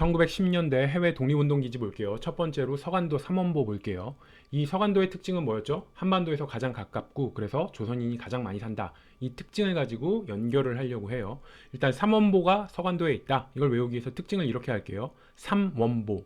1910년대 해외 독립운동기지 볼게요. 첫 번째로 서간도 삼원보 볼게요. 이 서간도의 특징은 뭐였죠? 한반도에서 가장 가깝고 그래서 조선인이 가장 많이 산다. 이 특징을 가지고 연결을 하려고 해요. 일단 삼원보가 서간도에 있다. 이걸 외우기 위해서 특징을 이렇게 할게요. 삼원보.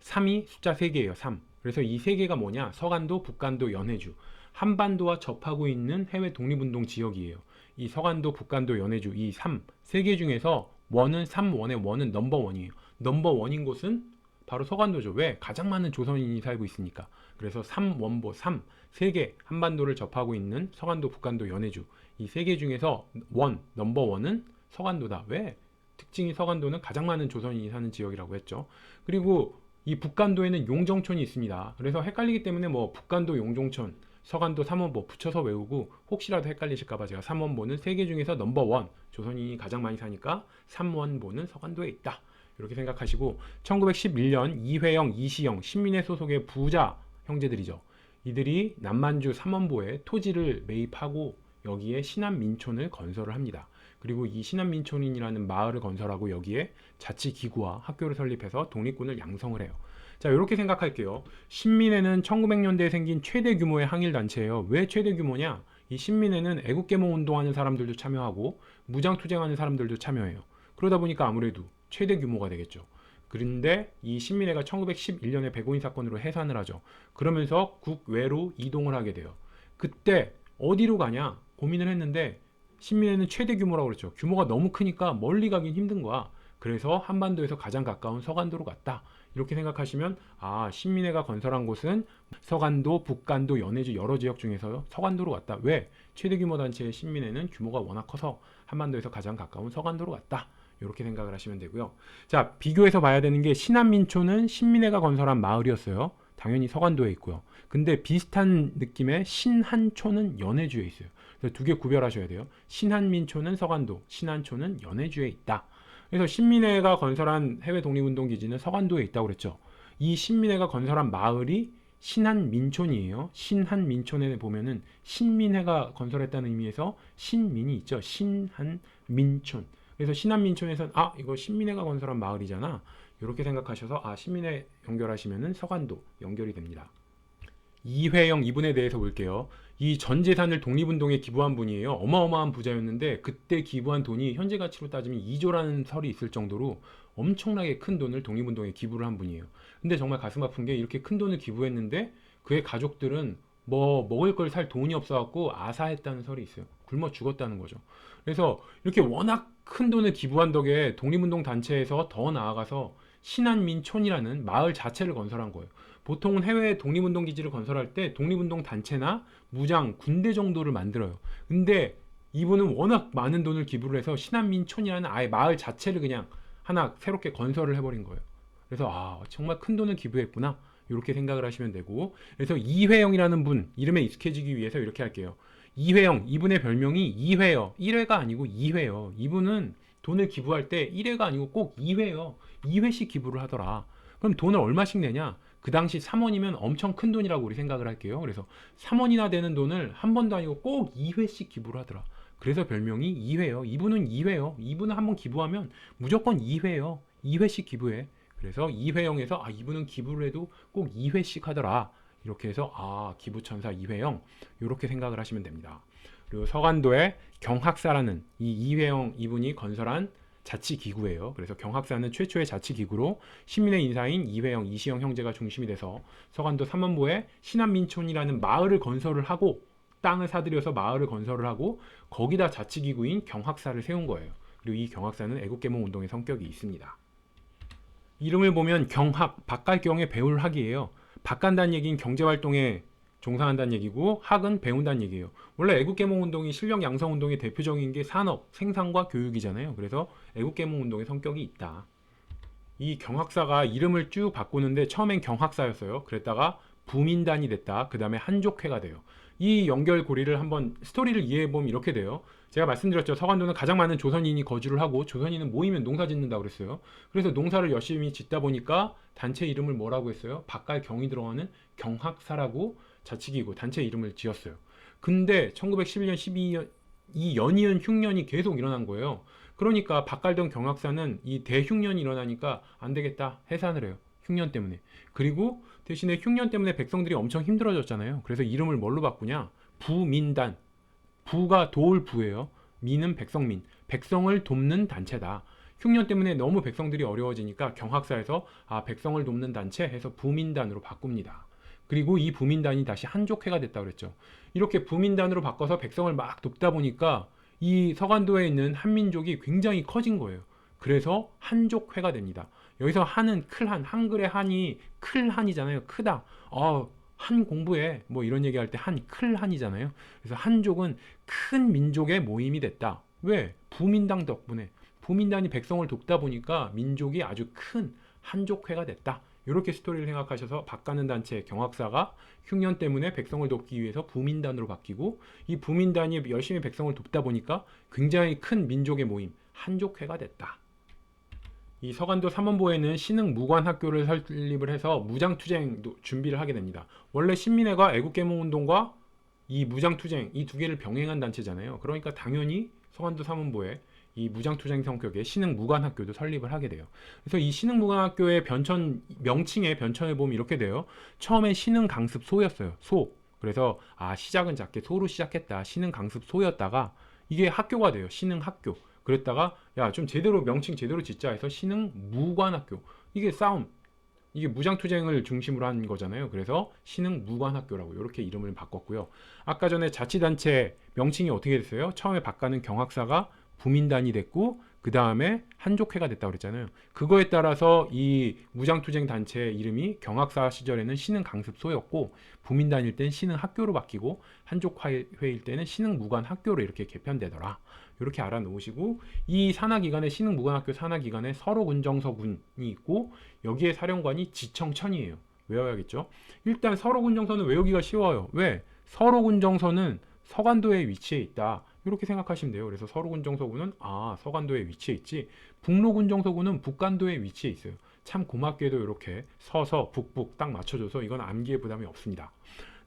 3이 숫자 3개예요. 3. 그래서 이 3개가 뭐냐? 서간도, 북간도, 연해주. 한반도와 접하고 있는 해외 독립운동 지역이에요. 이 서간도, 북간도, 연해주 이 3, 3개 중에서 원은 3원의 원은 넘버 원이에요. 넘버 원인 곳은 바로 서간도죠. 왜? 가장 많은 조선인이 살고 있으니까. 그래서 3원보 3, 3개 한반도를 접하고 있는 서간도, 북간도, 연해주 이 세 개 중에서 원, 넘버 원은 서간도다. 왜? 특징이 서간도는 가장 많은 조선인이 사는 지역이라고 했죠. 그리고 이 북간도에는 용정촌이 있습니다. 그래서 헷갈리기 때문에 뭐 북간도 용정촌, 서간도 삼원보 붙여서 외우고 혹시라도 헷갈리실까봐 제가 삼원보는 세 개 중에서 넘버 원 조선인이 가장 많이 사니까 삼원보는 서간도에 있다. 이렇게 생각하시고 1911년 이회영, 이시영, 신민회 소속의 부자 형제들이죠. 이들이 남만주 삼원보에 토지를 매입하고 여기에 신안민촌을 건설을 합니다. 그리고 이 신안민촌인이라는 마을을 건설하고 여기에 자치기구와 학교를 설립해서 독립군을 양성을 해요. 자, 이렇게 생각할게요. 신민회는 1900년대에 생긴 최대 규모의 항일 단체예요. 왜 최대 규모냐? 이 신민회는 애국개몽 운동하는 사람들도 참여하고 무장 투쟁하는 사람들도 참여해요. 그러다 보니까 아무래도 최대 규모가 되겠죠. 그런데 이 신민회가 1911년에 백오인 사건으로 해산을 하죠. 그러면서 국외로 이동을 하게 돼요. 그때 어디로 가냐 고민을 했는데 신민회는 최대 규모라고 그랬죠. 규모가 너무 크니까 멀리 가긴 힘든 거야. 그래서 한반도에서 가장 가까운 서간도로 갔다. 이렇게 생각하시면 아 신민회가 건설한 곳은 서간도, 북간도, 연해주 여러 지역 중에서 서간도로 갔다. 왜? 최대 규모 단체의 신민회는 규모가 워낙 커서 한반도에서 가장 가까운 서간도로 갔다. 이렇게 생각을 하시면 되고요. 자 비교해서 봐야 되는 게 신안민초는 신민회가 건설한 마을이었어요. 당연히 서간도에 있고요. 근데 비슷한 느낌의 신한초는 연해주에 있어요. 두 개 구별하셔야 돼요. 신한민초는 서간도, 신한초는 연해주에 있다. 그래서 신민회가 건설한 해외 독립운동 기지는 서간도에 있다고 그랬죠. 이 신민회가 건설한 마을이 신한민촌이에요. 신한민촌에 보면은 신민회가 건설했다는 의미에서 신민이 있죠. 신한민촌. 그래서 신한민촌에서는 아 이거 신민회가 건설한 마을이잖아. 이렇게 생각하셔서 아 신민회 연결하시면은 서간도 연결이 됩니다. 이회영 이분에 대해서 볼게요. 이 전 재산을 독립운동에 기부한 분이에요. 어마어마한 부자였는데 그때 기부한 돈이 현재 가치로 따지면 2조라는 설이 있을 정도로 엄청나게 큰 돈을 독립운동에 기부를 한 분이에요. 근데 정말 가슴 아픈 게 이렇게 큰 돈을 기부했는데 그의 가족들은 뭐 먹을 걸 살 돈이 없어갖고 아사했다는 설이 있어요. 굶어 죽었다는 거죠. 그래서 이렇게 워낙 큰 돈을 기부한 덕에 독립운동 단체에서 더 나아가서 신안민촌이라는 마을 자체를 건설한 거예요. 보통은 해외 독립운동 기지를 건설할 때 독립운동 단체나 무장 군대 정도를 만들어요. 근데 이분은 워낙 많은 돈을 기부를 해서 신안민촌이라는 아예 마을 자체를 그냥 하나 새롭게 건설을 해버린 거예요. 그래서 아 정말 큰 돈을 기부했구나 이렇게 생각을 하시면 되고 그래서 이회영이라는 분 이름에 익숙해지기 위해서 이렇게 할게요. 이회영 이분의 별명이 이회요 1회가 아니고 2회요. 이분은 돈을 기부할 때 1회가 아니고 꼭 2회요. 2회씩 기부를 하더라. 그럼 돈을 얼마씩 내냐? 그 당시 3원이면 엄청 큰 돈이라고 우리 생각을 할게요. 그래서 3원이나 되는 돈을 한 번도 아니고 꼭 2회씩 기부를 하더라. 그래서 별명이 2회요. 이분은 2회요. 이분은 한 번 기부하면 무조건 2회요. 2회씩 기부해. 그래서 2회형에서 아 이분은 기부를 해도 꼭 2회씩 하더라. 이렇게 해서 아 기부천사 2회형 이렇게 생각을 하시면 됩니다. 그리고 서간도에 경학사라는 이 이회영 이분이 건설한 자치기구예요. 그래서 경학사는 최초의 자치기구로 시민의 인사인 이회영, 이시영 형제가 중심이 돼서 서간도 삼원보에 신안민촌이라는 마을을 건설을 하고 땅을 사들여서 마을을 건설을 하고 거기다 자치기구인 경학사를 세운 거예요. 그리고 이 경학사는 애국개몽 운동의 성격이 있습니다. 이름을 보면 경학, 바깔경의 배울 학이에요. 바간다는 얘기는 경제활동에 종사한다는 얘기고 학은 배운다는 얘기예요. 원래 애국개몽 운동이 실력 양성 운동의 대표적인 게 산업, 생산과 교육이잖아요. 그래서 애국개몽 운동의 성격이 있다. 이 경학사가 이름을 쭉 바꾸는데 처음엔 경학사였어요. 그랬다가 부민단이 됐다. 그 다음에 한족회가 돼요. 이 연결고리를 한번 스토리를 이해해 보면 이렇게 돼요. 제가 말씀드렸죠. 서간도는 가장 많은 조선인이 거주를 하고 조선인은 모이면 농사 짓는다고 그랬어요. 그래서 농사를 열심히 짓다 보니까 단체 이름을 뭐라고 했어요? 바깔 경이 들어가는 경학사라고 자치기구 단체 이름을 지었어요. 근데 1911년 12년 이 연이은 흉년이 계속 일어난 거예요. 그러니까 박갈동 경학사는 이 대흉년이 일어나니까 안 되겠다 해산을 해요. 흉년 때문에. 그리고 대신에 흉년 때문에 백성들이 엄청 힘들어졌잖아요. 그래서 이름을 뭘로 바꾸냐? 부민단. 부가 도울 부예요. 민은 백성민. 백성을 돕는 단체다. 흉년 때문에 너무 백성들이 어려워지니까 경학사에서 아 백성을 돕는 단체 해서 부민단으로 바꿉니다. 그리고 이 부민단이 다시 한족회가 됐다 그랬죠. 이렇게 부민단으로 바꿔서 백성을 막 돕다 보니까 이 서간도에 있는 한민족이 굉장히 커진 거예요. 그래서 한족회가 됩니다. 여기서 한은 클한 한글의 한이 클한이잖아요. 크다. 어, 한 공부해 뭐 이런 얘기할 때 한 클한이잖아요. 그래서 한족은 큰 민족의 모임이 됐다. 왜? 부민당 덕분에 부민단이 백성을 돕다 보니까 민족이 아주 큰 한족회가 됐다. 이렇게 스토리를 생각하셔서 바가는 단체 경학사가 흉년 때문에 백성을 돕기 위해서 부민단으로 바뀌고 이 부민단이 열심히 백성을 돕다 보니까 굉장히 큰 민족의 모임 한족회가 됐다. 이 서간도 삼원보에는 신흥 무관학교를 설립을 해서 무장투쟁 준비를 하게 됩니다. 원래 신민회가 애국개몽운동과 이 무장투쟁 이 두 개를 병행한 단체잖아요. 그러니까 당연히 서간도 삼원보에 이 무장투쟁 성격의 신흥 무관학교도 설립을 하게 돼요. 그래서 이 신흥 무관학교의 변천 명칭의 변천을 보면 이렇게 돼요. 처음에 신흥 강습 소였어요. 소. 그래서 아 시작은 작게 소로 시작했다. 신흥 강습 소였다가 이게 학교가 돼요. 신흥 학교. 그랬다가 야 좀 제대로 명칭 제대로 짓자 해서 신흥 무관학교. 이게 싸움. 이게 무장투쟁을 중심으로 한 거잖아요. 그래서 신흥 무관학교라고 이렇게 이름을 바꿨고요. 아까 전에 자치단체 명칭이 어떻게 됐어요? 처음에 바꿔는 경학사가 부민단이 됐고 그 다음에 한족회가 됐다고 그랬잖아요. 그거에 따라서 이 무장투쟁 단체 이름이 경학사 시절에는 신흥 강습소였고 부민단일 땐 신흥 학교로 바뀌고 한족회일 때는 신흥 무관 학교로 이렇게 개편되더라. 이렇게 알아놓으시고 이 산하기관에 신흥 무관학교 산하기관에 서로군정서군이 있고 여기에 사령관이 지청천이에요. 외워야겠죠. 일단 서로군정서는 외우기가 쉬워요. 왜? 서로군정서는 서간도에 위치해 있다. 이렇게 생각하시면 돼요. 그래서 서로군정서군은 아 서간도에 위치해 있지. 북로군정서군은 북간도에 위치해 있어요. 참 고맙게도 이렇게 서서 북북 딱 맞춰줘서 이건 암기에 부담이 없습니다.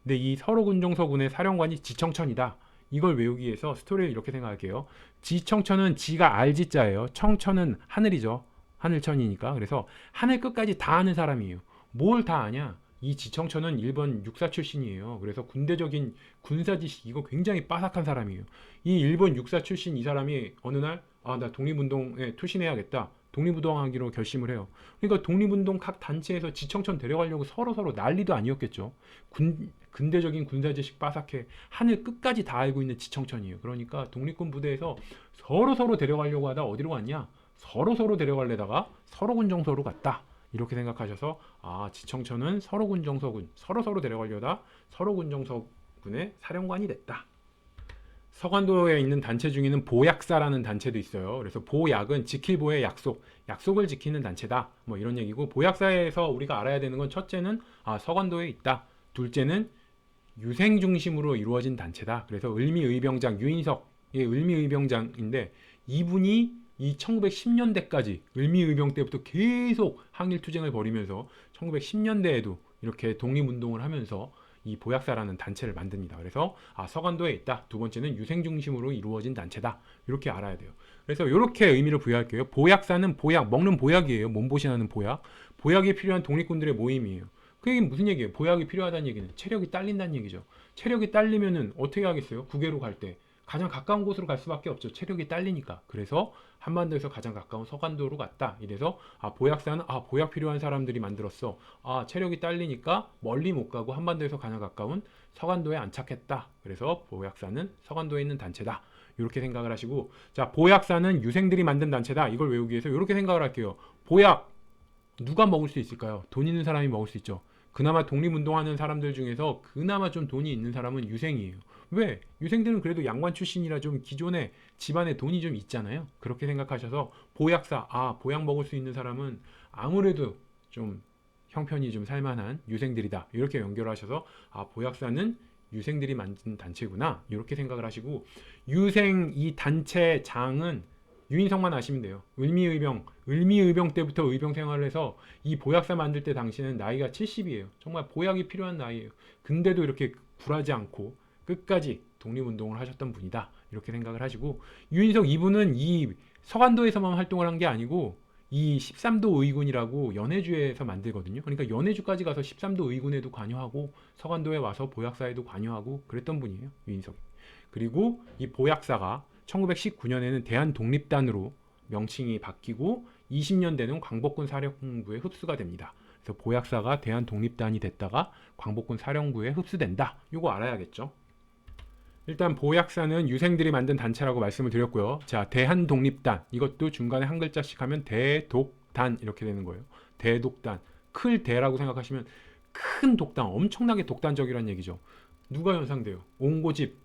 근데 이 서로군정서군의 사령관이 지청천이다. 이걸 외우기 위해서 스토리를 이렇게 생각할게요. 지청천은 지가 알지자예요. 청천은 하늘이죠. 하늘천이니까. 그래서 하늘 끝까지 다 아는 사람이에요. 뭘 다 아냐? 이 지청천은 일본 육사 출신이에요. 그래서 군대적인 군사 지식 이거 굉장히 빠삭한 사람이에요. 이 일본 육사 출신 이 사람이 어느 날 아 나 독립운동에 투신해야겠다. 독립운동하기로 결심을 해요. 그러니까 독립운동 각 단체에서 지청천 데려가려고 서로 서로 난리도 아니었겠죠. 군 근대적인 군사 지식 빠삭해 하늘 끝까지 다 알고 있는 지청천이에요. 그러니까 독립군 부대에서 서로 서로 데려가려고 하다 어디로 갔냐? 서로 서로 데려갈래다가 서로군 정서로 갔다. 이렇게 생각하셔서 아 지청천은 서로군 정서군 서로 서로 데려가려다 서로군 정서군의 사령관이 됐다. 서관도에 있는 단체 중에는 보약사라는 단체도 있어요. 그래서 보약은 지킬보의 약속, 약속을 지키는 단체다. 뭐 이런 얘기고 보약사에서 우리가 알아야 되는 건 첫째는 아 서관도에 있다. 둘째는 유생 중심으로 이루어진 단체다. 그래서 을미의병장 유인석의 을미의병장인데 이분이 이 1910년대까지 을미의병 때부터 계속 항일 투쟁을 벌이면서 1910년대에도 이렇게 독립운동을 하면서 이 보약사라는 단체를 만듭니다. 그래서 아 서간도에 있다. 두 번째는 유생 중심으로 이루어진 단체다. 이렇게 알아야 돼요. 그래서 이렇게 의미를 부여할게요. 보약사는 보약 먹는 보약이에요. 몸보신하는 보약. 보약이 필요한 독립군들의 모임이에요. 그 얘기는 무슨 얘기예요? 보약이 필요하다는 얘기는 체력이 딸린다는 얘기죠. 체력이 딸리면은 어떻게 하겠어요? 국외로 갈 때. 가장 가까운 곳으로 갈 수밖에 없죠. 체력이 딸리니까. 그래서 한반도에서 가장 가까운 서간도로 갔다. 이래서 아 보약사는 아 보약 필요한 사람들이 만들었어. 아 체력이 딸리니까 멀리 못 가고 한반도에서 가장 가까운 서간도에 안착했다. 그래서 보약사는 서간도에 있는 단체다. 이렇게 생각을 하시고 자 보약사는 유생들이 만든 단체다. 이걸 외우기 위해서 이렇게 생각을 할게요. 보약 누가 먹을 수 있을까요? 돈 있는 사람이 먹을 수 있죠. 그나마 독립운동하는 사람들 중에서 그나마 좀 돈이 있는 사람은 유생이에요. 왜? 유생들은 그래도 양관 출신이라 좀 기존에 집안에 돈이 좀 있잖아요. 그렇게 생각하셔서 보약사, 아, 보약 먹을 수 있는 사람은 아무래도 좀 형편이 좀 살만한 유생들이다. 이렇게 연결하셔서 아, 보약사는 유생들이 만든 단체구나. 이렇게 생각을 하시고 유생 이 단체 장은 유인성만 아시면 돼요. 을미의병, 을미의병 때부터 의병 생활을 해서 이 보약사 만들 때 당시는 나이가 70이에요. 정말 보약이 필요한 나이예요. 근데도 이렇게 굴하지 않고 끝까지 독립운동을 하셨던 분이다. 이렇게 생각을 하시고 유인석 이분은 이 서간도에서만 활동을 한 게 아니고 이 13도 의군이라고 연해주에서 만들거든요. 그러니까 연해주까지 가서 13도 의군에도 관여하고 서간도에 와서 보약사에도 관여하고 그랬던 분이에요. 유인석이. 그리고 이 보약사가 1919년에는 대한독립단으로 명칭이 바뀌고 20년 되는 광복군 사령부에 흡수가 됩니다. 그래서 보약사가 대한독립단이 됐다가 광복군 사령부에 흡수된다. 이거 알아야겠죠. 일단 보약사는 유생들이 만든 단체라고 말씀을 드렸고요. 자, 대한독립단 이것도 중간에 한 글자씩 하면 대독단 이렇게 되는 거예요. 대독단 클 대라고 생각하시면 큰 독단, 엄청나게 독단적이라는 얘기죠. 누가 연상돼요? 옹고집,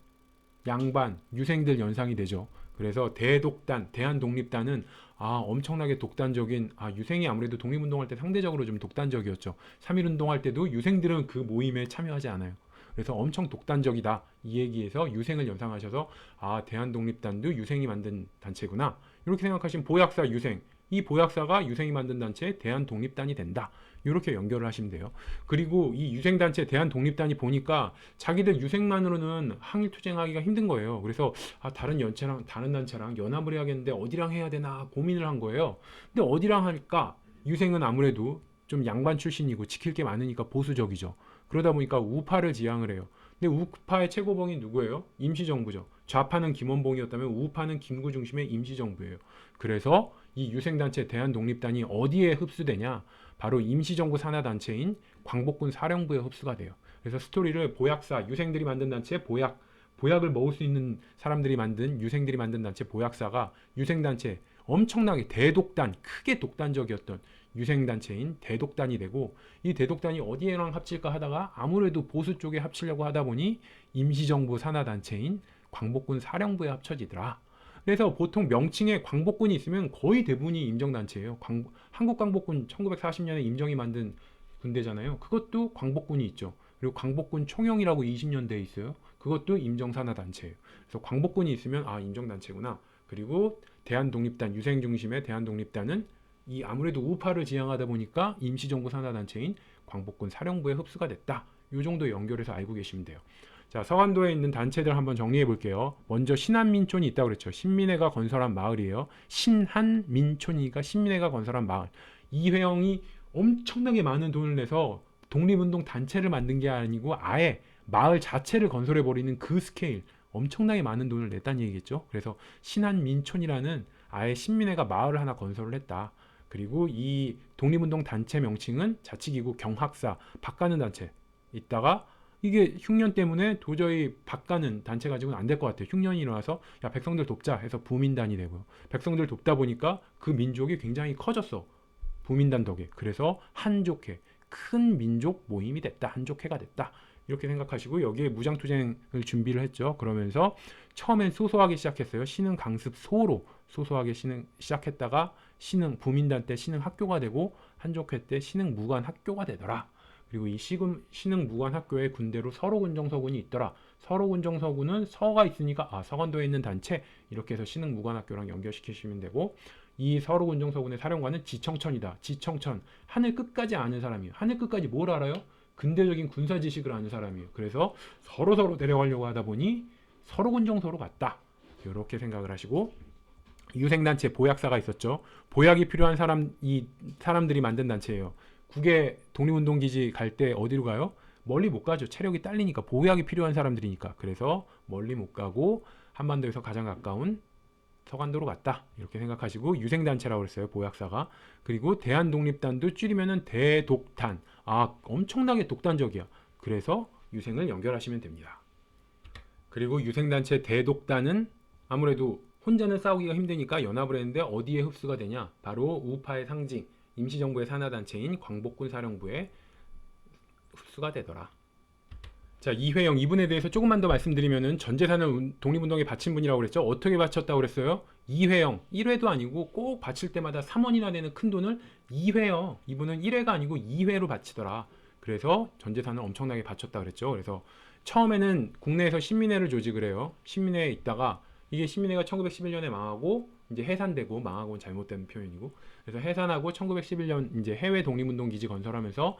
양반, 유생들 연상이 되죠. 그래서 대독단, 대한독립단은 아 엄청나게 독단적인 아 유생이 아무래도 독립운동할 때 상대적으로 좀 독단적이었죠. 3.1운동할 때도 유생들은 그 모임에 참여하지 않아요. 그래서 엄청 독단적이다. 이 얘기에서 유생을 연상하셔서 아 대한독립단도 유생이 만든 단체구나. 이렇게 생각하시면 보약사 유생. 이 보약사가 유생이 만든 단체 대한독립단이 된다. 이렇게 연결을 하시면 돼요. 그리고 이 유생단체 대한독립단이 보니까 자기들 유생만으로는 항일투쟁하기가 힘든 거예요. 그래서 아 다른 연체랑 다른 단체랑 연합을 해야겠는데 어디랑 해야 되나 고민을 한 거예요. 근데 어디랑 할까? 유생은 아무래도 좀 양반 출신이고 지킬 게 많으니까 보수적이죠 그러다 보니까 우파를 지향을 해요. 근데 우파의 최고봉이 누구예요? 임시정부죠. 좌파는 김원봉이었다면 우파는 김구 중심의 임시정부예요. 그래서 이 유생단체 대한독립단이 어디에 흡수되냐? 바로 임시정부 산하단체인 광복군 사령부에 흡수가 돼요. 그래서 스토리를 보약사, 유생들이 만든 단체 보약, 보약을 먹을 수 있는 사람들이 만든 유생들이 만든 단체 보약사가 유생단체 엄청나게 대독단, 크게 독단적이었던 유생단체인 대독단이 되고 이 대독단이 어디에랑 합칠까 하다가 아무래도 보수 쪽에 합치려고 하다 보니 임시정부 산하단체인 광복군 사령부에 합쳐지더라. 그래서 보통 명칭에 광복군이 있으면 거의 대부분이 임정단체예요. 광, 한국광복군 1940년에 임정이 만든 군대잖아요. 그것도 광복군이 있죠. 그리고 광복군 총영이라고 20년대에 있어요. 그것도 임정산하단체예요. 그래서 광복군이 있으면 아 임정단체구나. 그리고 대한독립단 유생 중심의 대한독립단은 이 아무래도 우파를 지향하다 보니까 임시정부 산하단체인 광복군 사령부에 흡수가 됐다. 이 정도 연결해서 알고 계시면 돼요. 자, 서간도에 있는 단체들 한번 정리해 볼게요. 먼저 신한민촌이 있다고 그랬죠. 신민회가 건설한 마을이에요. 신한민촌이가 신민회가 건설한 마을. 이회영이 엄청나게 많은 돈을 내서 독립운동 단체를 만든 게 아니고 아예 마을 자체를 건설해 버리는 그 스케일 엄청나게 많은 돈을 냈다는 얘기겠죠. 그래서 신한민촌이라는 아예 신민회가 마을을 하나 건설을 했다. 그리고 이 독립운동 단체 명칭은 자치기구 경학사 바가는 단체 있다가 이게 흉년 때문에 도저히 바가는 단체 가지고는 안 될 것 같아요. 흉년이 일어나서 야 백성들 돕자 해서 부민단이 되고요. 백성들 돕다 보니까 그 민족이 굉장히 커졌어. 부민단 덕에. 그래서 한족회 큰 민족 모임이 됐다. 한족회가 됐다. 이렇게 생각하시고 여기에 무장투쟁을 준비를 했죠. 그러면서 처음엔 소소하게 시작했어요. 신흥 강습 소로 소소하게 신흥 시작했다가 신흥 부민단 때 신흥 학교가 되고 한족회 때 신흥 무관 학교가 되더라. 그리고 이 시금 신흥 무관 학교에 군대로 서로군정서군이 있더라. 서로군정서군은 서가 있으니까 아 서관도에 있는 단체 이렇게 해서 신흥 무관 학교랑 연결시키시면 되고 이 서로군정서군의 사령관은 지청천이다. 지청천 하늘 끝까지 아는 사람이에요. 하늘 끝까지 뭘 알아요? 근대적인 군사 지식을 아는 사람이에요. 그래서 서로 서로 데려가려고 하다 보니 서로군정서로 갔다. 이렇게 생각을 하시고 유생단체 보약사가 있었죠. 보약이 필요한 사람 이 사람들이 만든 단체예요. 국외 독립운동기지 갈 때 어디로 가요? 멀리 못 가죠. 체력이 딸리니까 보약이 필요한 사람들이니까. 그래서 멀리 못 가고 한반도에서 가장 가까운 서간도로 갔다. 이렇게 생각하시고 유생단체라고 했어요. 보약사가. 그리고 대한독립단도 줄이면은 대독단. 아, 엄청나게 독단적이야. 그래서 유생을 연결하시면 됩니다. 그리고 유생단체 대독단은 아무래도 혼자는 싸우기가 힘드니까 연합을 했는데 어디에 흡수가 되냐? 바로 우파의 상징, 임시정부의 산하단체인 광복군 사령부에 흡수가 되더라. 자, 이회영 이분에 대해서 조금만 더 말씀드리면은 전 재산을 독립운동에 바친 분이라고 그랬죠. 어떻게 바쳤다고 그랬어요? 이회영 1회도 아니고 꼭 바칠 때마다 3원이나 되는 큰 돈을 2회요. 이분은 1회가 아니고 2회로 바치더라. 그래서 전 재산을 엄청나게 바쳤다 그랬죠. 그래서 처음에는 국내에서 신민회를 조직을 해요. 신민회에 있다가 이게 신민회가 1911년에 망하고 이제 해산되고 망하고는 잘못된 표현이고 그래서 해산하고 1911년 이제 해외 독립운동 기지 건설하면서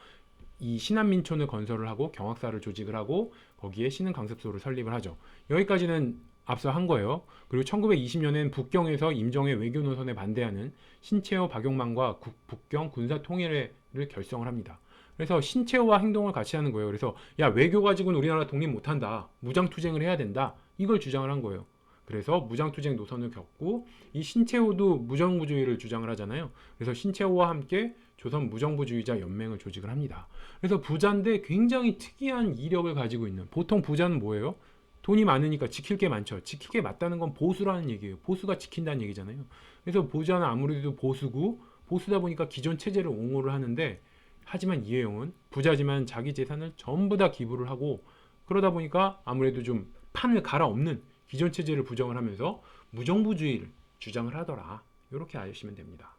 이 신한민촌을 건설을 하고 경학사를 조직을 하고 거기에 신흥 강습소를 설립을 하죠. 여기까지는 앞서 한 거예요. 그리고 1920년엔 북경에서 임정의 외교 노선에 반대하는 신채호 박용만과 국- 북경 군사 통일회를 결성을 합니다. 그래서 신채호와 행동을 같이 하는 거예요. 그래서 야 외교 가지고는 우리나라 독립 못한다. 무장 투쟁을 해야 된다. 이걸 주장을 한 거예요. 그래서 무장 투쟁 노선을 겪고 이 신채호도 무정부주의를 주장을 하잖아요. 그래서 신채호와 함께 조선 무정부주의자 연맹을 조직을 합니다. 그래서 부자인데 굉장히 특이한 이력을 가지고 있는 보통 부자는 뭐예요? 돈이 많으니까 지킬 게 많죠. 지킬 게 맞다는 건 보수라는 얘기예요. 보수가 지킨다는 얘기잖아요. 그래서 부자는 아무래도 보수고 보수다 보니까 기존 체제를 옹호를 하는데 하지만 이혜영은 부자지만 자기 재산을 전부 다 기부를 하고 그러다 보니까 아무래도 좀 판을 갈아엎는 기존 체제를 부정을 하면서 무정부주의를 주장을 하더라. 이렇게 아시면 됩니다.